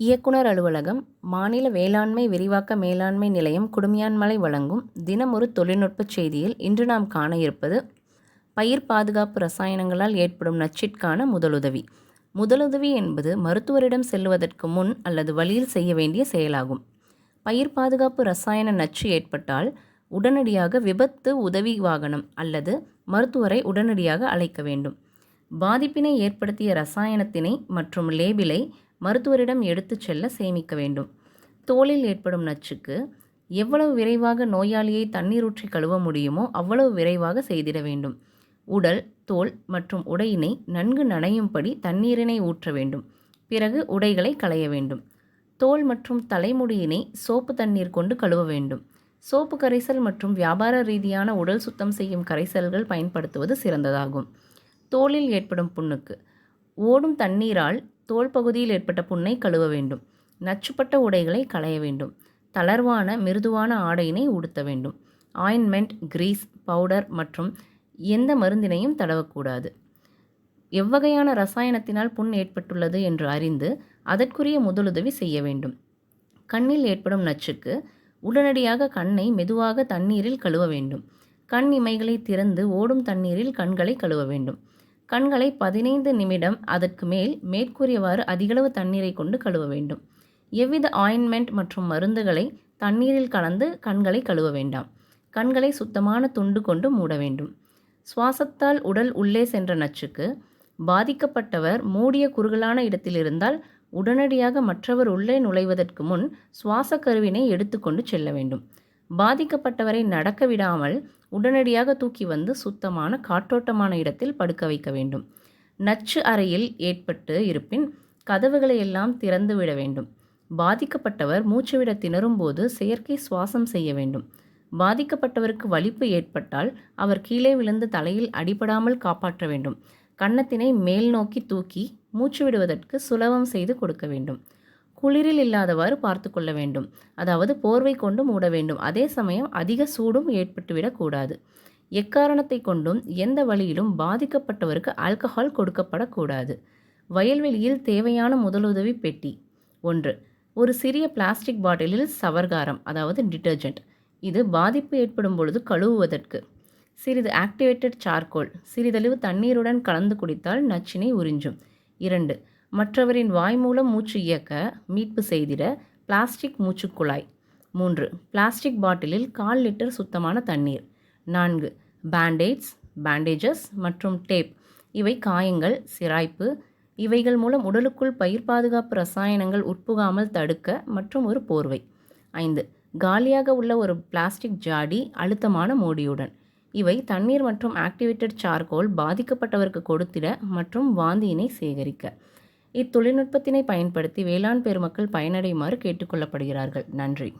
இயக்குனர் அலுவலகம் மாநில வேளாண்மை விரிவாக்க மேலாண்மை நிலையம் குடுமியான்மலை வழங்கும் தினமொரு தொழில்நுட்பச் செய்தியில் இன்று நாம் காண இருப்பது பயிர் பாதுகாப்பு ரசாயனங்களால் ஏற்படும் நச்சிற்கான முதலுதவி. முதலுதவி என்பது மருத்துவரிடம் செல்வதற்கு முன் அல்லது வழியில் செய்ய வேண்டிய செயலாகும். பயிர் பாதுகாப்பு ரசாயன நச்சு ஏற்பட்டால் உடனடியாக விபத்து உதவி வாகனம் அல்லது மருத்துவரை உடனடியாக அழைக்க வேண்டும். பாதிப்பினை ஏற்படுத்திய ரசாயனத்தினை மற்றும் லேபிளை மருத்துவரிடம் எடுத்துச் செல்ல சேமிக்க வேண்டும். தோலில் ஏற்படும் நச்சுக்கு எவ்வளவு விரைவாக நோயாளியை தண்ணீர் ஊற்றி கழுவ முடியுமோ அவ்வளவு விரைவாக செய்திட வேண்டும். உடல் தோல் மற்றும் உடையினை நன்கு நனையும்படி தண்ணீரினை ஊற்ற வேண்டும். பிறகு உடைகளை களைய வேண்டும். தோல் மற்றும் தலைமுடியினை சோப்பு தண்ணீர் கொண்டு கழுவ வேண்டும். சோப்பு கரைசல் மற்றும் வியாபார ரீதியான உடல் சுத்தம் செய்யும் கரைசல்கள் பயன்படுத்துவது சிறந்ததாகும். தோலில் ஏற்படும் புண்ணுக்கு ஓடும் தண்ணீரால் தோல் பகுதியில் ஏற்பட்ட புண்ணை கழுவ வேண்டும். நச்சுப்பட்ட உடைகளை களைய வேண்டும். தளர்வான மிருதுவான ஆடையினை உடுத்த வேண்டும். ஆயின்மெண்ட் கிரீஸ் பவுடர் மற்றும் எந்த மருந்தினையும் தடவக்கூடாது. எவ்வகையான ரசாயனத்தினால் புண் ஏற்பட்டுள்ளது என்று அறிந்து அதற்குரிய முதலுதவி செய்ய வேண்டும். கண்ணில் ஏற்படும் நச்சுக்கு உடனடியாக கண்ணை மெதுவாக தண்ணீரில் கழுவ வேண்டும். கண் இமைகளை திறந்து ஓடும் தண்ணீரில் கண்களை கழுவ வேண்டும். கண்களை பதினைந்து நிமிடம் அதற்கு மேல் மேற்கூறியவாறு அதிகளவு தண்ணீரை கொண்டு கழுவ வேண்டும். எவ்வித ஆயின்மெண்ட் மற்றும் மருந்துகளை தண்ணீரில் கலந்து கண்களை கழுவ வேண்டாம். கண்களை சுத்தமான துண்டு கொண்டு மூட வேண்டும். சுவாசத்தால் உடல் உள்ளே சென்ற நச்சுக்கு பாதிக்கப்பட்டவர் மூடிய குறுகலான இடத்தில் இருந்தால் உடனடியாக மற்றவர் உள்ளே நுழைவதற்கு முன் சுவாச கருவினை எடுத்துக்கொண்டு செல்ல வேண்டும். பாதிக்கப்பட்டவரை நடக்க விடாமல் உடனடியாக தூக்கி வந்து சுத்தமான காற்றோட்டமான இடத்தில் படுக்க வைக்க வேண்டும். நச்சு அறையில் ஏற்பட்டு இருப்பின் கதவுகளை எல்லாம் திறந்து விட வேண்டும். பாதிக்கப்பட்டவர் மூச்சுவிட திணறும்போது செயற்கை சுவாசம் செய்ய வேண்டும். பாதிக்கப்பட்டவருக்கு வலிப்பு ஏற்பட்டால் அவர் கீழே விழுந்து தலையில் அடிபடாமல் காப்பாற்ற வேண்டும். கன்னத்தினை மேல் நோக்கி தூக்கி மூச்சு விடுவதற்கு சுலபம் செய்து கொடுக்க வேண்டும். குளிரில் இல்லாதவாறு பார்த்து கொள்ள வேண்டும். அதாவது போர்வை கொண்டு மூட வேண்டும். அதே சமயம் அதிக சூடும் ஏற்பட்டுவிடக்கூடாது எக்காரணத்தை கொண்டும் எந்த வழியிலும் பாதிக்கப்பட்டவருக்கு ஆல்கஹால் கொடுக்கப்படக்கூடாது வயல்வெளியில் தேவையான முதலுதவி பெட்டி. ஒன்று ஒரு சிறிய பிளாஸ்டிக் பாட்டிலில் சவர்காரம் அதாவது டிட்டர்ஜென்ட் இது பாதிப்பு ஏற்படும் பொழுது கழுவுவதற்கு. சிறிது ஆக்டிவேட்டட் சார்கோல் சிறிதளவு தண்ணீருடன் கலந்து குடித்தால் நச்சினை உறிஞ்சும். இரண்டு மற்றவரின் வாய் மூலம் மூச்சு இயக்க மீட்பு செய்திட பிளாஸ்டிக் மூச்சுக்குழாய் மூன்று பிளாஸ்டிக் பாட்டிலில் கால் லிட்டர் சுத்தமான தண்ணீர். நான்கு பேண்டேட்ஸ் பேண்டேஜஸ் மற்றும் டேப். இவை காயங்கள் சிராய்ப்பு. இவைகள் மூலம் உடலுக்குள் பயிர் பாதுகாப்பு ரசாயனங்கள் உட்புகாமல் தடுக்க மற்றும் ஒரு போர்வை. ஐந்து காலியாக உள்ள ஒரு பிளாஸ்டிக் ஜாடி அழுத்தமான மூடியுடன். இவை தண்ணீர் மற்றும் ஆக்டிவேட்டட் சார்கோல் பாதிக்கப்பட்டவருக்கு கொடுத்திட மற்றும் வாந்தியினை சேகரிக்க. இத்தொழில்நுட்பத்தினை பயன்படுத்தி வேளாண் பெருமக்கள் பயனடையுமாறு கேட்டுக்கொள்ளப்படுகிறார்கள் நன்றி.